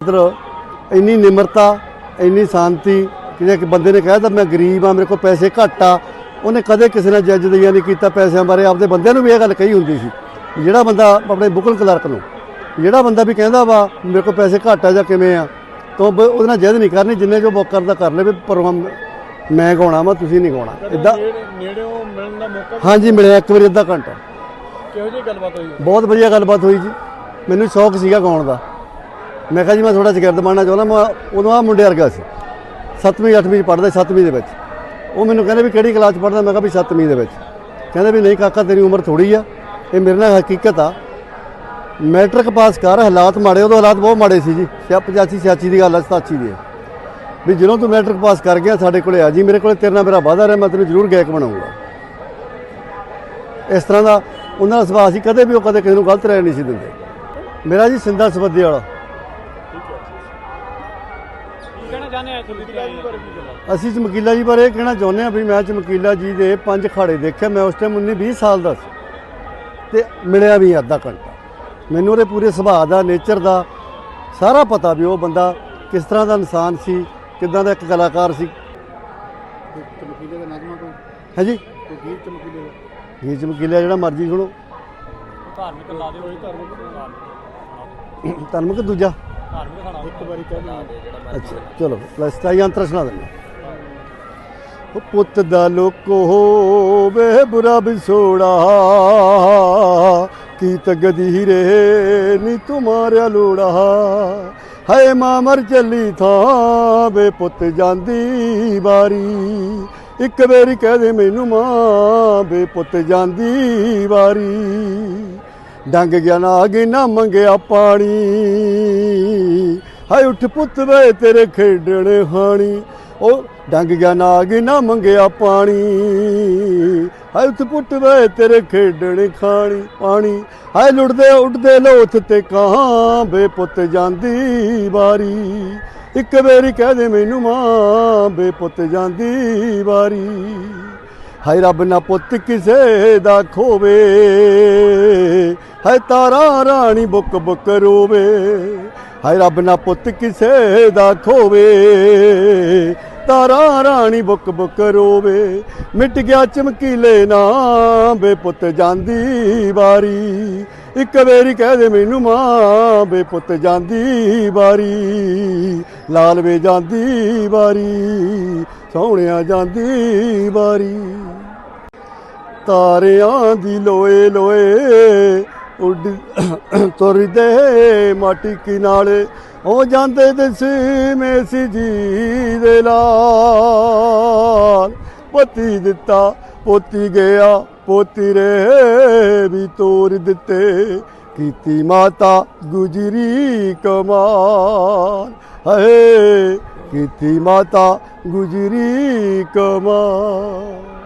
ਮਤਲਬ ਇੰਨੀ ਨਿਮਰਤਾ ਇੰਨੀ ਸ਼ਾਂਤੀ ਕਿ ਜੇ ਇੱਕ ਬੰਦੇ ਨੇ ਕਹਿ ਤਾ ਮੈਂ ਗਰੀਬ ਆ ਮੇਰੇ ਕੋਲ ਪੈਸੇ ਘੱਟ ਆ। ਉਹਨੇ ਕਦੇ ਕਿਸੇ ਨਾਲ ਜੱਜ ਦਈਆ ਨਹੀਂ ਕੀਤਾ ਪੈਸਿਆਂ ਬਾਰੇ। ਆਪਦੇ ਬੰਦਿਆਂ ਨੂੰ ਵੀ ਇਹ ਗੱਲ ਕਹੀ ਹੁੰਦੀ ਸੀ ਜਿਹੜਾ ਬੰਦਾ ਆਪਣੇ ਬੁਕਲ ਕਲਰਕ ਨੂੰ ਜਿਹੜਾ ਬੰਦਾ ਵੀ ਕਹਿੰਦਾ ਵਾ ਮੇਰੇ ਕੋਲ ਪੈਸੇ ਘੱਟ ਆ ਜਾਂ ਕਿਵੇਂ ਆ? ਤਾਂ ਉਹਦੇ ਨਾਲ ਜੱਜ ਨਹੀਂ ਕਰਨੀ ਜਿੰਨੇ ਜੋ ਬੁੱਕ ਕਰਦਾ ਕਰ ਲਵੇ ਪਰ ਮੈਂ ਗਾਉਣਾ ਵਾ ਤੁਸੀਂ ਨਹੀਂ ਗਾਉਣਾ। ਇਦਾਂ ਨੇੜੇ ਨੇੜਿਓਂ ਮਿਲਣ ਦਾ ਮੌਕਾ ਹਾਂਜੀ ਮਿਲਿਆ ਇੱਕ ਵਾਰੀ ਅੱਧਾ ਘੰਟਾ। ਕਿਹੋ ਜਿਹੀ ਗੱਲਬਾਤ ਹੋਈ? ਬਹੁਤ ਵਧੀਆ ਗੱਲਬਾਤ ਹੋਈ ਜੀ। ਮੈਨੂੰ ਸ਼ੌਕ ਸੀਗਾ ਗਾਉਣ ਦਾ। ਮੈਂ ਕਿਹਾ ਜੀ, ਮੈਂ ਥੋੜਾ ਸ਼ਗਿਰਦ ਬਣਨਾ ਚਾਹੁੰਦਾ, ਮੈਂ ਉਦੋਂ ਆ ਮੁੰਡੇ ਵਰਗਾ ਸੀ। 7ਵੀਂ 8ਵੀਂ ਚ ਪੜ੍ਹਦਾ 7ਵੀਂ ਦੇ ਵਿੱਚ। ਉਹ ਮੈਨੂੰ ਕਹਿੰਦੇ ਵੀ ਕਿਹੜੀ ਕਲਾਸ ਚ ਪੜ੍ਹਦਾ? ਮੈਂ ਕਿਹਾ ਵੀ 7ਵੀਂ ਦੇ ਵਿੱਚ। ਕਹਿੰਦੇ ਵੀ ਨਹੀਂ ਕਾਕਾ, ਤੇਰੀ ਉਮਰ ਥੋੜੀ ਆ। ਇਹ ਮੇਰੇ ਨਾਲ ਹਕੀਕਤ ਆ। ਮੈਟ੍ਰਿਕ ਪਾਸ ਕਰ, ਹਾਲਾਤ ਮਾੜੇ, ਉਦੋਂ ਹਾਲਾਤ ਬਹੁਤ ਮਾੜੇ ਸੀ ਜੀ। 85 86 ਦੀ ਗੱਲ ਆ 87 ਦੀ। ਵੀ ਜਦੋਂ ਤੂੰ ਮੈਟ੍ਰਿਕ ਪਾਸ ਕਰ ਗਿਆ ਸਾਡੇ ਕੋਲੇ ਆ ਜੀ, ਮੇਰੇ ਕੋਲੇ ਤੇਰੇ ਨਾਲ ਮੇਰਾ ਵਾਅਦਾ ਰਿਹਾ, ਮੈਂ ਤੈਨੂੰ ਜ਼ਰੂਰ ਗਾਇਕ ਬਣਾਉਂਗਾ। ਇਸ ਤਰ੍ਹਾਂ ਦਾ ਉਹਨਾਂ ਦਾ ਸੁਭਾਅ ਸੀ, ਕਦੇ ਵੀ ਉਹ ਕਦੇ ਕਿਸੇ ਨੂੰ ਗਲਤ ਰਹਿ ਨਹੀਂ ਸੀ ਦਿੰਦੇ। ਮੇਰਾ ਜੀ ਸਿੰਦਾ ਸਬੱਦੀ ਵਾਲਾ। ਚਾਹੁੰਦੇ ਆ? ਅਸੀਂ ਚਮਕੀਲਾ ਜੀ ਬਾਰੇ ਇਹ ਕਹਿਣਾ ਚਾਹੁੰਦੇ ਹਾਂ ਵੀ ਮੈਂ ਚਮਕੀਲਾ ਜੀ ਦੇ ਪੰਜ ਖਾੜੇ ਦੇਖਿਆ ਮੈਂ ਉਸ ਟਾਈਮ 19 20 ਸਾਲ ਦਾ ਸੀ ਤੇ ਮਿਲਿਆ ਵੀ ਅੱਧਾ ਘੰਟਾ। ਮੈਨੂੰ ਉਹਦੇ ਪੂਰੇ ਸੁਭਾਅ ਦਾ ਨੇਚਰ ਦਾ ਸਾਰਾ ਪਤਾ ਵੀ ਉਹ ਬੰਦਾ ਕਿਸ ਤਰ੍ਹਾਂ ਦਾ ਇਨਸਾਨ ਸੀ ਕਿਦਾਂ ਦਾ ਇੱਕ ਕਲਾਕਾਰ ਸੀ। ਚਮਕੀਲੇ ਦਾ ਨਗਮਾ ਕੋਈ? ਹੈ ਜੀ? ਕੋਈ ਗੀਤ ਚਮਕੀਲੇ ਦਾ? ਜੀ ਚਮਕੀਲਾ ਜਿਹੜਾ ਮਰਜ਼ੀ ਸੁਣੋ। ਧਾਰਮਿਕ ਲਾ ਦਿਓ। ਧਾਰਮਿਕ? ਧਰਮਕ ਦੂਜਾ। ਇੱਕ ਵਾਰੀ ਕਹਿ ਦਿਓ। ਅੱਛਾ ਚਲੋ ਪਲੱਸ ਤਾਈ ਅੰਤਰ ਸੁਣਾ ਦਿੰਦੇ ਉਹ ਪੁੱਤ ਦਾ ਲੋਕੋ ਹੋਵੇ ਬੁਰਾ ਵਿਛੋੜਾ ਕੀ ਤਗਦੀ ਰੇ ਨੀ ਤੁਮਾਰਿਆ ਲੋੜਾ। ਹਾਏ ਮਾਂ ਮਰ ਚੱਲੀ ਥਾਂ ਵੇ ਪੁੱਤ ਜਾਂਦੀ ਵਾਰੀ। ਇੱਕ ਵਾਰੀ ਕਹਿ ਦੇ ਮੈਨੂੰ ਮਾਂ ਵੇ ਪੁੱਤ ਜਾਂਦੀ ਵਾਰੀ। ਡੰਗ ਗਿਆ ਨਾਗ ਨਾ ਮੰਗਿਆ ਪਾਣੀ। ਹਾਏ ਉੱਠ ਪੁੱਤ ਵੇ ਤੇਰੇ ਖੇਡਣ ਹਾਣੀ। ਉਹ ਡੰਗ ਗਿਆ ਨਾਗ ਨਾ ਮੰਗਿਆ ਪਾਣੀ। ਹਾਏ ਉੱਠ ਪੁੱਤ ਵੇ ਤੇਰੇ ਖੇਡਣ ਖਾਣੀ ਪਾਣੀ। ਹਾਏ ਲੁੱਟਦੇ ਉੱਡਦੇ ਲੋਥ ਤੇ ਕਾਂ ਵੇ ਪੁੱਤ ਜਾਂਦੀ ਵਾਰੀ। ਇੱਕ ਵਾਰੀ ਕਹਿ ਦੇ ਮੈਨੂੰ ਮਾਂ ਵੇ ਪੁੱਤ ਜਾਂਦੀ ਵਾਰੀ। ਹਾਏ ਰੱਬ ਨਾ ਪੁੱਤ ਕਿਸੇ ਦਾ ਖੋਵੇ। ਹਾਏ ਤਾਰਾ ਰਾਣੀ ਬੁੱਕ ਬੁੱਕ ਰੋਵੇ, ਹਾਏ ਰੱਬ ਨਾ ਪੁੱਤ ਕਿਸੇ ਦਾ ਖੋਵੇ। ਤਾਰਾ ਰਾਣੀ ਬੁੱਕ ਬੁੱਕ ਰੋਵੇ, ਮਿਟ ਗਿਆ ਚਮਕੀਲੇ ਨਾ ਬੇ ਪੁੱਤ ਜਾਂਦੀ ਵਾਰੀ। ਇੱਕ ਵਾਰੀ ਕਹਿ ਦੇ ਮੈਨੂੰ ਮਾਂ ਬੇ ਪੁੱਤ ਜਾਂਦੀ ਵਾਰੀ। ਲਾਲ ਵੇ ਜਾਂਦੀ ਵਾਰੀ, ਸੋਹਣਿਆ ਜਾਂਦੀ ਵਾਰੀ। ਤਾਰਿਆਂ ਦੀ ਲੋਏ ਲੋਏ ਉੱਡ ਤੁਰਦੇ ਮਾਟੀ ਕਿਨਾਰੇ ਉਹ ਜਾਂਦੇ ਦਸੀ ਸੀ ਜੀ ਦੇ ਲਾਲ। ਪਤੀ ਦਿੱਤਾ, ਪੋਤੀ ਗਿਆ, ਪੋਤੀ ਰੇ ਵੀ ਤੋਰ ਦਿੱਤੇ। ਕੀਤੀ ਮਾਤਾ ਗੁਜਰੀ ਕਮਾਲ, ਹਏ। ਕੀਤੀ ਮਾਤਾ ਗੁਜਰੀ ਕਮਾਲ।